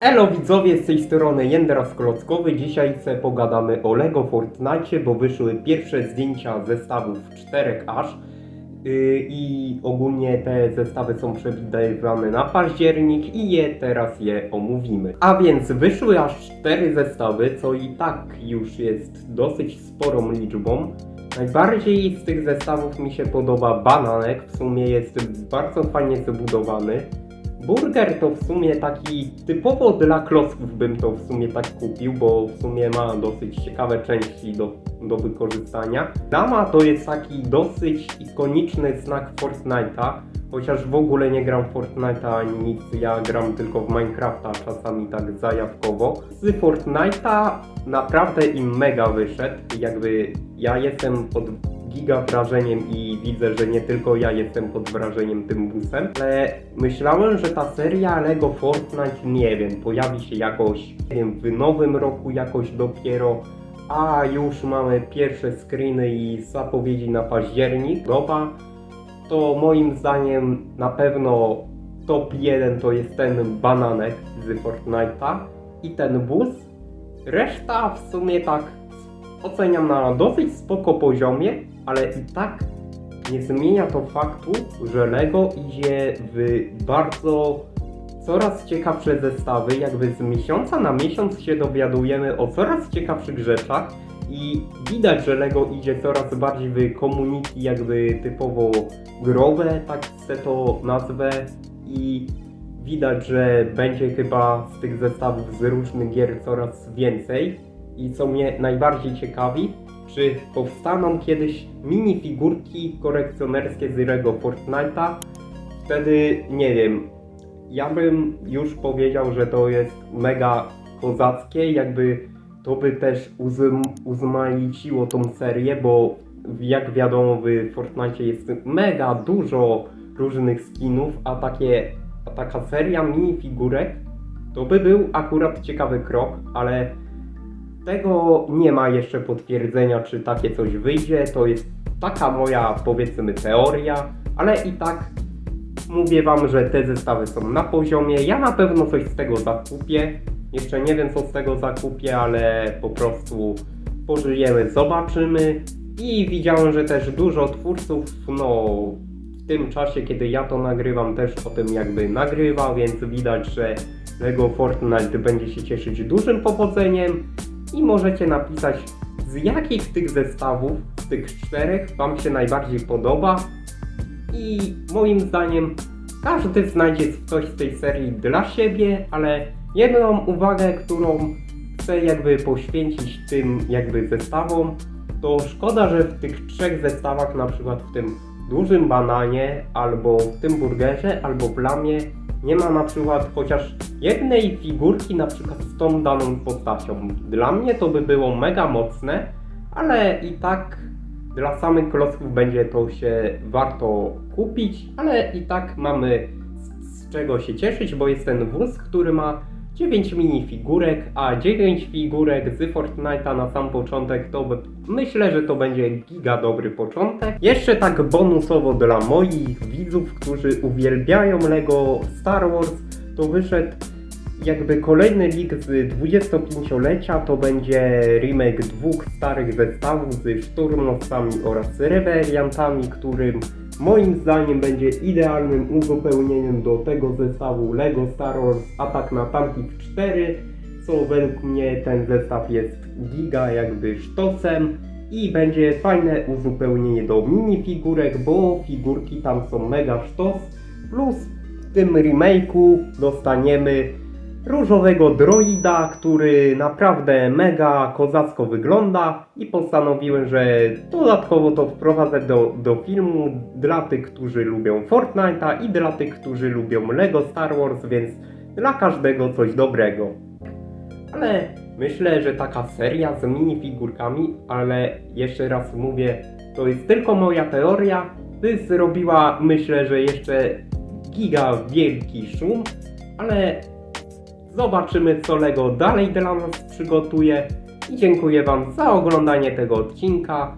Elo widzowie, z tej strony Jędras Klockowy. Dzisiaj sobie pogadamy o LEGO Fortnite, bo wyszły pierwsze zdjęcia zestawów czterech aż. Yy, I ogólnie te zestawy są przewidywane na październik i je teraz je omówimy. A więc wyszły aż cztery zestawy, co i tak już jest dosyć sporą liczbą. Najbardziej z tych zestawów mi się podoba bananek, w sumie jest bardzo fajnie zbudowany. Burger to w sumie taki typowo dla klocków bym to w sumie tak kupił, bo w sumie ma dosyć ciekawe części do, do wykorzystania. Dama to jest taki dosyć ikoniczny znak Fortnite'a, chociaż w ogóle nie gram Fortnite'a ani nic, ja gram tylko w Minecrafta, czasami tak zajawkowo. Z Fortnite'a naprawdę im mega wyszedł, jakby ja jestem pod giga wrażeniem i widzę, że nie tylko ja jestem pod wrażeniem tym busem, ale myślałem, że ta seria Lego Fortnite, nie wiem, pojawi się jakoś, nie wiem, w nowym roku jakoś dopiero, a już mamy pierwsze screeny i zapowiedzi na październik. Doba, to moim zdaniem na pewno top 1 to jest ten bananek z Fortnite'a i ten bus. Reszta w sumie tak oceniam na dosyć spoko poziomie, ale i tak nie zmienia to faktu, że Lego idzie w bardzo coraz ciekawsze zestawy, jakby z miesiąca na miesiąc się dowiadujemy o coraz ciekawszych rzeczach i widać, że Lego idzie coraz bardziej w community jakby typowo growe, tak chcę to nazwę. I widać, że będzie chyba z tych zestawów z różnych gier coraz więcej. I co mnie najbardziej ciekawi, czy powstaną kiedyś minifigurki korekcjonerskie z Lego Fortnite'a. Wtedy nie wiem, ja bym już powiedział, że to jest mega kozackie, jakby to by też uzm, uzmaiciło tą serię, bo jak wiadomo w Fortnite jest mega dużo różnych skinów, a takie, a taka seria minifigurek to by był akurat ciekawy krok, ale tego nie ma jeszcze potwierdzenia, czy takie coś wyjdzie. To jest taka moja, powiedzmy, teoria, ale i tak mówię Wam, że te zestawy są na poziomie. Ja na pewno coś z tego zakupię. Jeszcze nie wiem, co z tego zakupię, ale po prostu pożyjemy, zobaczymy. I widziałem, że też dużo twórców, no w tym czasie, kiedy ja to nagrywam, też o tym jakby nagrywa, więc widać, że Lego Fortnite będzie się cieszyć dużym powodzeniem i możecie napisać z jakich z tych zestawów, z tych czterech Wam się najbardziej podoba. I moim zdaniem każdy znajdzie coś z tej serii dla siebie, ale jedną uwagę, którą chcę jakby poświęcić tym jakby zestawom, to szkoda, że w tych trzech zestawach, na przykład w tym dużym bananie, albo w tym burgerze, albo w lamie, nie ma na przykład chociaż jednej figurki na przykład z tą daną postacią. Dla mnie to by było mega mocne, ale i tak dla samych klocków będzie to się warto kupić, ale i tak mamy z, z czego się cieszyć, bo jest ten wóz, który ma 9 minifigurek, a 9 figurek z Fortnite'a na sam początek to myślę, że to będzie giga dobry początek. Jeszcze tak bonusowo dla moich widzów, którzy uwielbiają Lego Star Wars, to wyszedł jakby kolejny leak z 25-lecia to będzie remake dwóch starych zestawów z szturmowcami oraz rebeliantami, którym moim zdaniem będzie idealnym uzupełnieniem do tego zestawu LEGO Star Wars Atak na Tanków 4, co według mnie ten zestaw jest giga jakby sztosem i będzie fajne uzupełnienie do minifigurek, bo figurki tam są mega sztos, plus w tym remake'u dostaniemy różowego droida, który naprawdę mega kozacko wygląda i postanowiłem, że dodatkowo to wprowadzę do, do filmu dla tych, którzy lubią Fortnite'a i dla tych, którzy lubią LEGO Star Wars, więc dla każdego coś dobrego. Ale myślę, że taka seria z minifigurkami, ale jeszcze raz mówię, to jest tylko moja teoria, by zrobiła myślę, że jeszcze giga wielki szum, ale Zobaczymy, co Lego dalej dla nas przygotuje. I dziękuję Wam za oglądanie tego odcinka.